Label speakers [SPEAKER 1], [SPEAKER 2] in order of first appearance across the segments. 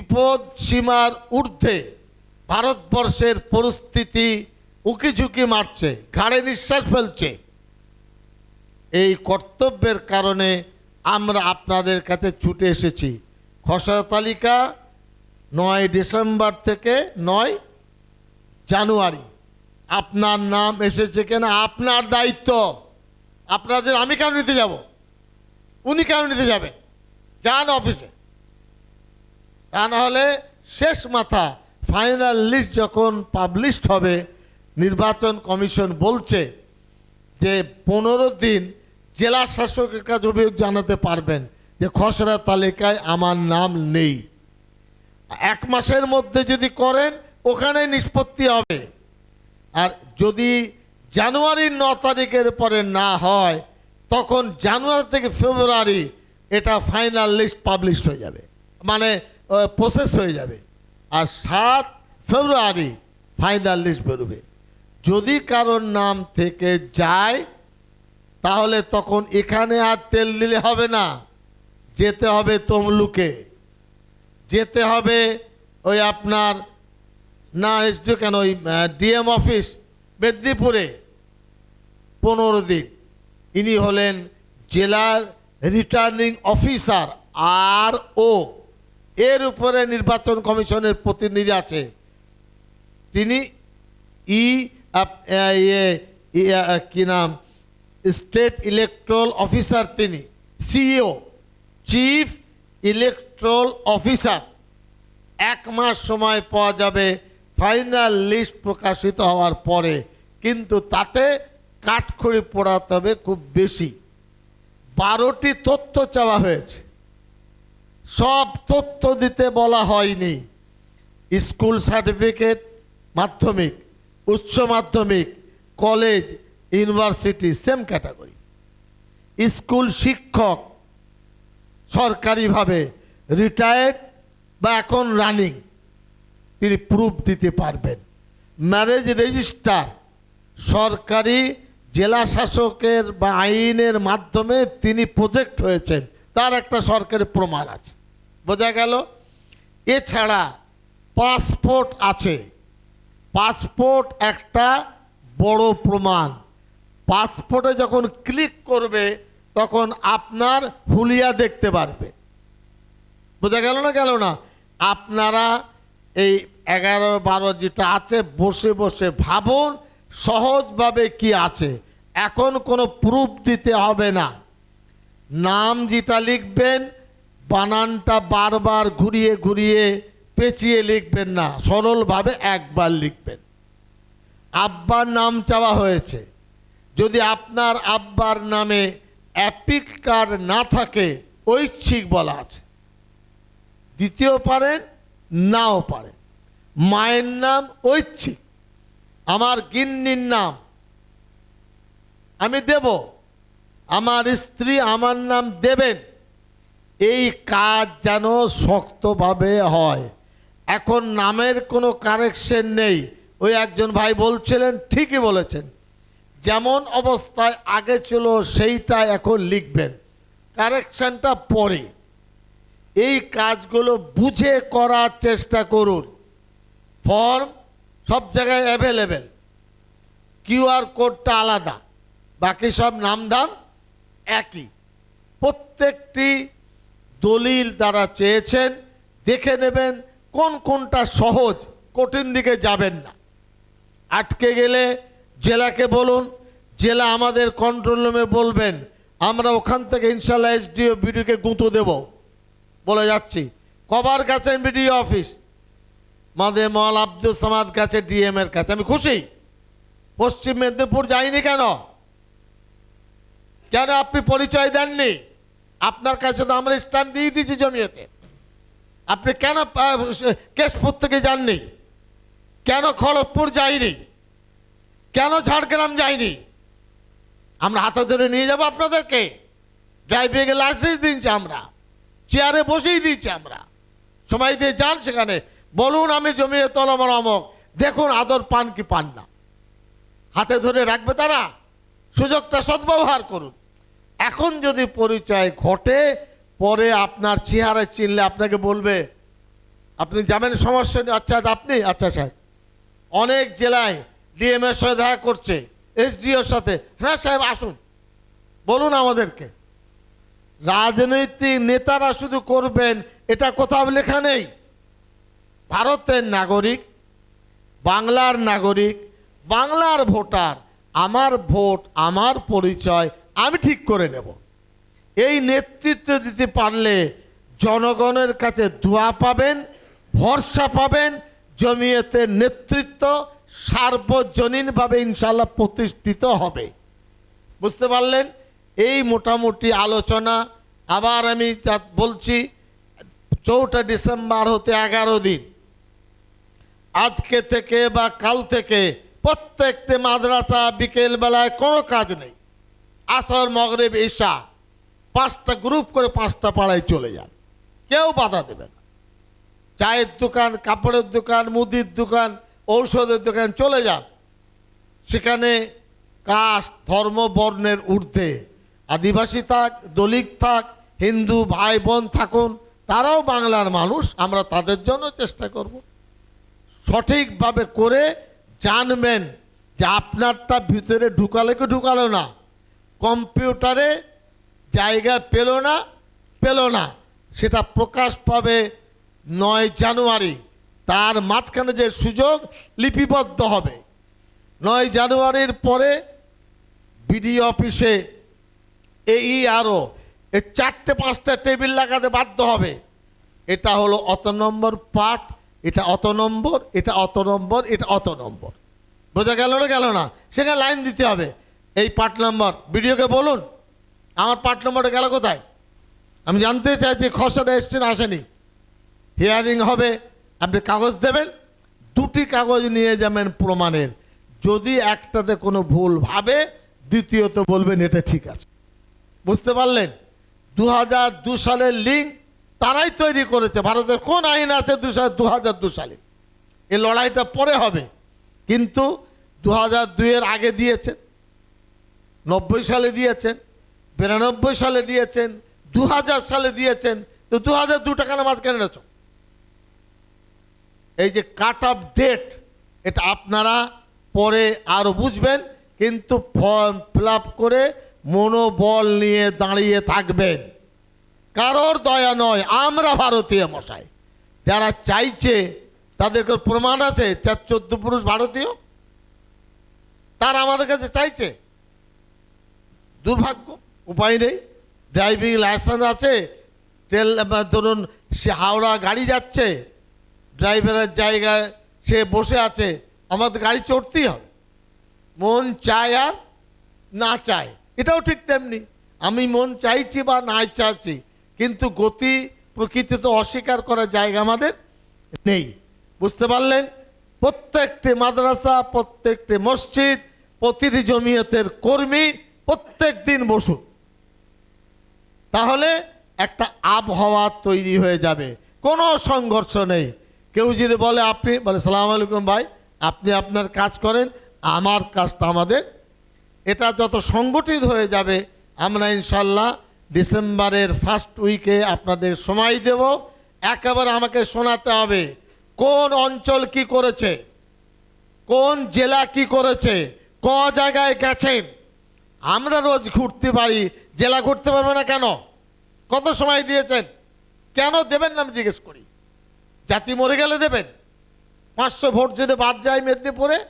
[SPEAKER 1] বিপদ সীমার ঊর্ধ্বে ভারতবর্ষের পরিস্থিতি উকি ঝুঁকি মারছে, ঘাড়ে নিঃশ্বাস ফেলছে। এই কর্তব্যের কারণে আমরা আপনাদের কাছে ছুটে এসেছি। খসড়া তালিকা নয় ডিসেম্বর থেকে নয় জানুয়ারি। আপনার নাম এসেছে কেন? আপনার দায়িত্ব। আপনাদের আমি কেন নিতে যাব? উনি কেন নিতে যাবেন? যান অফিসে। তা না হলে শেষ মাথা ফাইনাল লিস্ট যখন পাবলিশড হবে, নির্বাচন কমিশন বলছে যে পনেরো দিন জেলা শাসকের কাছে অভিযোগ জানাতে পারবেন যে খসড়া তালিকায় আমার নাম নেই। এক মাসের মধ্যে যদি করেন ওখানে নিষ্পত্তি হবে। আর যদি জানুয়ারির ন তারিখের পরে না হয়, তখন জানুয়ারি থেকে ফেব্রুয়ারি এটা ফাইনাল লিস্ট পাবলিশ হয়ে যাবে। মানে প্রসেস হয়ে যাবে। আর সাত ফেব্রুয়ারি ফাইনাল লিস্ট বেরোবে। যদি কারোর নাম থেকে যায়, তাহলে তখন এখানে আর তেল দিলে হবে না। যেতে হবে তমলুকে। যেতে হবে ওই আপনার, না এসডিও কেন? ওই ডিএম অফিস মেদিনীপুরে। পনেরো দিন। ইনি হলেন জেলার রিটার্নিং অফিসার আর ও এর উপরে নির্বাচন কমিশনের প্রতিনিধি আছে। তিনি ই কি নাম? স্টেট ইলেকট্রাল অফিসার তিনি সিইও চিফ ইলেকট্রাল অফিসার এক মাস সময় পাওয়া যাবে ফাইনাল লিস্ট প্রকাশিত হওয়ার পরে, কিন্তু তাতে কাঠখড়ি পোড়াতে হবে খুব বেশি। বারোটি তথ্য চাওয়া হয়েছে। সব তথ্য দিতে বলা হয়নি। স্কুল সার্টিফিকেট, মাধ্যমিক, উচ্চ মাধ্যমিক, college, university same category school শিক্ষক সরকারিভাবে রিটায়ার্ড বা এখন রানিং তিনি প্রুফ দিতে পারবেন। ম্যারেজ রেজিস্টার সরকারি জেলা শাসকের বা আইনের মাধ্যমে তিনি প্রজেক্ট হয়েছেন। তার একটা সরকারি প্রমাণ আছে। বোঝা গেল? এছাড়া পাসপোর্ট আছে। পাসপোর্ট একটা বড় প্রমাণ। পাসপোর্টে যখন ক্লিক করবে, তখন আপনার হুলিয়া দেখতে পারবে। বোঝা গেল না গেল না? আপনারা এই এগারো বারো যেটা আছে, বসে বসে ভাবুন সহজভাবে কি আছে। এখন কোনো প্রুফ দিতে হবে না। নাম যেটা লিখবেন বানানটা বারবার ঘুরিয়ে ঘুরিয়ে পেঁচিয়ে লিখবেন না, সরলভাবে একবার লিখবেন। আব্বার নাম চাওয়া হয়েছে। যদি আপনার আব্বার নামে অ্যাপিক কার্ড না থাকে, ঐচ্ছিক বলা আছে। দ্বিতীয় পারেন, নাও পারেন। মায়ের নাম ঐচ্ছিক। আমার গিন্নির নাম। আমি দেব। আমার স্ত্রী আমার নাম দেবেন। এই কাজ যেন শক্তভাবে হয়। এখন নামের কোনো কারেকশন নেই। ওই একজন ভাই বলছিলেন, ঠিকই বলেছেন। যেমন অবস্থায় আগে ছিল, সেইটা এখন লিখবেন। কারেকশনটা পরে। এই কাজগুলো বুঝে করার চেষ্টা করুন। ফর্ম সব জায়গায় অ্যাভেলেবেল কিউআর কোডটা আলাদা। বাকি সব নামধাম একই। প্রত্যেকটি দলিল দ্বারা চেয়েছেন, দেখে নেবেন কোন কোনটা সহজ, কঠিন দিকে যাবেন না। আটকে গেলে জেলাকে বলুন, জেলা আমাদের কন্ট্রোল রুমে বলবেন, আমরা ওখান থেকে ইনশাল্লাহ এসডিও বিডিওকে গুঁতো দেব। বলে যাচ্ছি, কবার গেছেন বিডিও অফিস মাদে মল আব্দুল সামাদ কাছে ডিএম এর কাছে, আমি খুশি। পশ্চিম মেদিনীপুর যাইনি কেন? কেন আপনি পরিচয় দেননি? আপনার কাছে তো আমরা স্ট্যাম্প দিয়ে দিয়েছি জমিয়েতে। আপনি কেন কেশপুর থেকে যাননি? কেন খড়গপুর যাইনি? কেন ঝাড়গ্রাম যাইনি? আমরা হাতে ধরে নিয়ে যাব আপনাদেরকে। ড্রাইভিংয়ের লাইসেন্স দিচ্ছি আমরা। চেয়ারে বসেই দিচ্ছি আমরা। সময় দিয়ে যান সেখানে। বলুন আমি জমিয়ে তলমর অমক দেখুন আদর পান কি পান না। হাতে ধরে রাখবে তারা। সুযোগটা সদ্ব্যবহার করুন। এখন যদি পরিচয় ঘটে পরে আপনার চেহারা চিনলে আপনাকে বলবে আপনি যাবেন সমস্যা নেই। আচ্ছা আচ্ছা, আপনি? আচ্ছা সাহেব অনেক জেলায় ডিএমএর সাথে দেখা করছে এসডিওর সাথে। হ্যাঁ সাহেব আসুন। বলুন আমাদেরকে। রাজনৈতিক নেতারা শুধু করবেন এটা কোথাও লেখা নেই। ভারতের নাগরিক বাংলার নাগরিক বাংলার ভোটার আমার ভোট আমার পরিচয় আমি ঠিক করে নেব। এই নেতৃত্ব দিতে পারলে জনগণের কাছে দোয়া পাবেন, ভরসা পাবেন, জমিয়তের নেতৃত্ব সার্বজনীনভাবে ইনশাল্লাহ প্রতিষ্ঠিত হবে। বুঝতে পারলেন? এই মোটামুটি আলোচনা। আবার আমি বলছি, চৌঠা ডিসেম্বর হতে এগারো দিন। আজকে থেকে বা কাল থেকে প্রত্যেকটি মাদ্রাসা বিকেলবেলায় কোনো কাজ নেই। আসর, মগরেব, ঈশা। পাঁচটা গ্রুপ করে পাঁচটা পাড়ায় চলে যান। কেউ বাধা দেবে না। চায়ের দোকান, কাপড়ের দোকান, মুদির দোকান, ঔষধের দোকান চলে যান। সেখানে কাস্ট ধর্ম, বর্ণের ঊর্ধ্বে। আদিবাসী থাক, দলিত থাক, হিন্দু ভাই বোন থাকুন, তারাও বাংলার মানুষ, আমরা তাদের জন্য চেষ্টা করব। সঠিকভাবে করে জানবেন যে আপনারটা ভিতরে ঢুকালে কি ঢুকালো না। কম্পিউটারে জায়গা পেল না পেল না। সেটা প্রকাশ পাবে নয় জানুয়ারি। তার মাঝখানে যে সুযোগ লিপিবদ্ধ হবে। নয় জানুয়ারির পরে বিডি অফিসে এই আরও এই চারটে পাঁচটা টেবিল লাগাতে বাধ্য হবে। এটা হলো অত নম্বর পার্ট এটা অত নম্বর, এটা অত নম্বর, এটা অত নম্বর। বোঝা গেল না গেল না? সেখানে লাইন দিতে হবে। এই পার্ট নম্বর। ভিডিওকে বলুন, আমার পার্ট নম্বরটা গেল কোথায়? আমি জানতে চাই চাইছি খসড়া এসছেন, আসেনি। হিয়ারিং হবে, আপনি কাগজ দেবেন, দুটি কাগজ নিয়ে যাবেন প্রমাণের। যদি একটাতে কোনো ভুল ভাবে, দ্বিতীয়ত বলবেন এটা ঠিক আছে। বুঝতে পারলেন? দু হাজার দু সালের লিঙ্ক তারাই তৈরি করেছে। ভারতের কোন আইন আছে দু দু হাজার দু সালে? এই লড়াইটা পরে হবে। কিন্তু দু হাজার দুইয়ের আগে দিয়েছেন। নব্বই সালে দিয়েছেন, বিরানব্বই সালে দিয়েছেন দু হাজার সালে দিয়েছেন, তো দু হাজার দু টাকা নামাজ কেন এনেছ? এই যে কাট অফ ডেট এটা আপনারা পরে আরও বুঝবেন, কিন্তু ফর্ম ফিল করে মনোবল নিয়ে দাঁড়িয়ে থাকবেন। কারোর দয়া নয়, আমরা ভারতীয় মশাই। যারা চাইছে তাদের প্রমাণ আছে, চার চোদ্দ পুরুষ ভারতীয়? তারা আমাদের কাছে চাইছে? দুর্ভাগ্য, উপায় নেই। ড্রাইভিং লাইসেন্স আছে, তেল ধরুন, সে হাওড়া গাড়ি যাচ্ছে ড্রাইভারের জায়গায় সে বসে আছে, আমাদের গাড়ি চড়তেই হবে। মন চায় আর না চায়, এটাও ঠিক তেমনি। আমি মন চাইছি বা না চাইছি, কিন্তু গতি প্রকৃতি তো অস্বীকার করার জায়গা আমাদের নেই। বুঝতে পারলেন? প্রত্যেকটি মাদ্রাসা, প্রত্যেকটি মসজিদ, প্রতিটি জমিয়তের কর্মী প্রত্যেক দিন বসুন। তাহলে একটা আবহাওয়া তৈরি হয়ে যাবে। কোনো সংঘর্ষ নেই। কেউ যদি বলে, আপনি বলে, সালাম আলাইকুম ভাই, আপনি আপনার কাজ করেন, আমার কাজটা আমাদের। এটা যত সংগঠিত হয়ে যাবে, আমরা ইনশাল্লাহ ডিসেম্বরের ফার্স্ট উইকে আপনাদের সময় দেব। একেবারে আমাকে শোনাতে হবে, কোন অঞ্চল কি করেছে? কোন জেলা কি করেছে? ক জায়গায় গেছেন? আমরা রোজ ঘুরতে পারি, জেলা ঘুরতে পারব না কেন? কত সময় দিয়েছেন? কেন দেবেন না আমি জিজ্ঞেস করি। জাতি মরে গেলে দেবেন। পাঁচশো ভোট যদি বাদ যায় মেদিনীপুরে,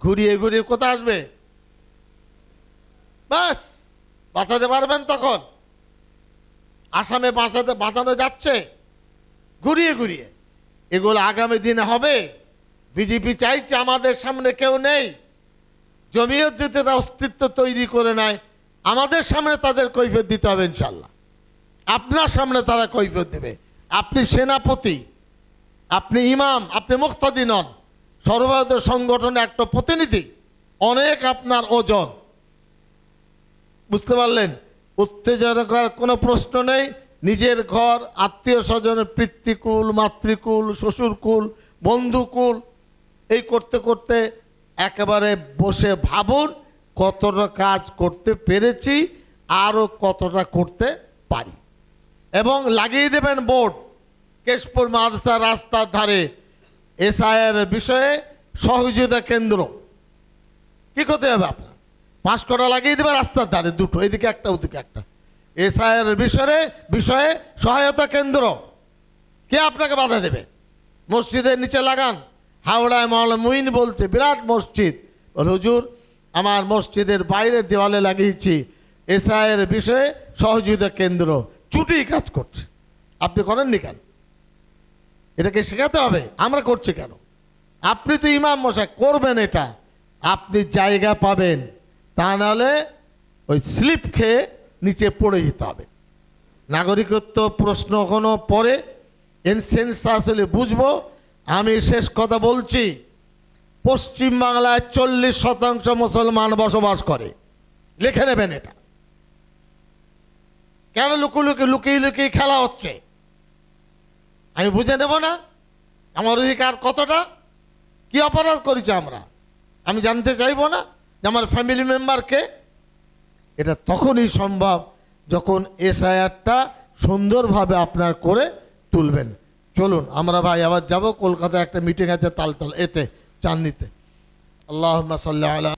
[SPEAKER 1] ঘুরিয়ে ঘুরিয়ে কোথায় আসবে? ব্যাস, বাঁচাতে পারবেন তখন। আসামে বাঁচাতে, বাঁচানো যাচ্ছে। ঘুরিয়ে ঘুরিয়ে। এগুলো আগামী দিনে হবে। বিজেপি চাইছে আমাদের সামনে কেউ নেই। জমিয়ত যদি তার অস্তিত্ব তৈরি করে নেয়, আমাদের সামনে তাদের কৈফিয়ত দিতে হবে ইনশাল্লাহ আপনার সামনে তারা কৈফিয়ত দেবে। আপনি সেনাপতি, আপনি ইমাম, আপনি মুক্তাদি নন। সর্বভারতীয় সংগঠনের একটা প্রতিনিধি, অনেক আপনার ওজন। বুঝতে পারলেন? উত্তেজনা করার কোনো প্রশ্ন নেই। নিজের ঘর, আত্মীয় স্বজনের পিতৃকুল, মাতৃকুল, শ্বশুরকুল, বন্ধুকুল, এই করতে করতে একেবারে বসে ভাবুন কতটা কাজ করতে পেরেছি আরও কতটা করতে পারি। এবং লাগিয়ে দেবেন বোর্ড, কেশপুর মাদ্রাসা রাস্তার ধারে এসআইয়ের বিষয়ে সহযোগিতা কেন্দ্র। কি করতে হবে আপনার? পাঁচ কটা লাগিয়ে দেবে রাস্তার ধারে দুটো, এদিকে একটা, ওদিকে একটা। এসআইয়ের বিষয়ে বিষয়ে সহায়তা কেন্দ্র। কে আপনাকে বাধা দেবে? মসজিদের নিচে লাগান। হাওড়ায় মাওলা মুইন বলছে, বিরাট মসজিদ। হুজুর, আমার মসজিদের বাইরের দেওয়ালে লাগিয়েছি। এসআইয়ের বিষয়ে সহযোগিতা কেন্দ্র চুটি কাজ করছে। আপনি করেননি কেন? এটাকে শেখাতে হবে। আমরা করছি কেন? আপনি তো ইমাম মশাই, করবেন এটা। আপনি জায়গা পাবেন। তা নাহলে ওই স্লিপ খেয়ে নিচে পড়ে যেতে হবে। নাগরিকত্ব প্রশ্ন কোনো পরে এনসেন্স আসলে বুঝব আমি শেষ কথা বলছি পশ্চিমবাংলায় চল্লিশ শতাংশ মুসলমান বসবাস করে। লিখে নেবেন এটা। কেন লুকু লুকি লুকিয়ে লুকিয়ে খেলা হচ্ছে? আমি বুঝে নেব না। আমার অধিকার কতটা? কি অপরাধ করেছি আমরা? আমি জানতে চাইব না যে আমার ফ্যামিলি মেম্বারকে এটা তখনই সম্ভব যখন এসআইআরটা সুন্দরভাবে আপনার করে তুলবেন। চলুন আমরা ভাই আবার যাব কলকাতায় একটা মিটিং আছে তালতাল এতে চাঁদনিতে। আল্লাহ সাল্লাহ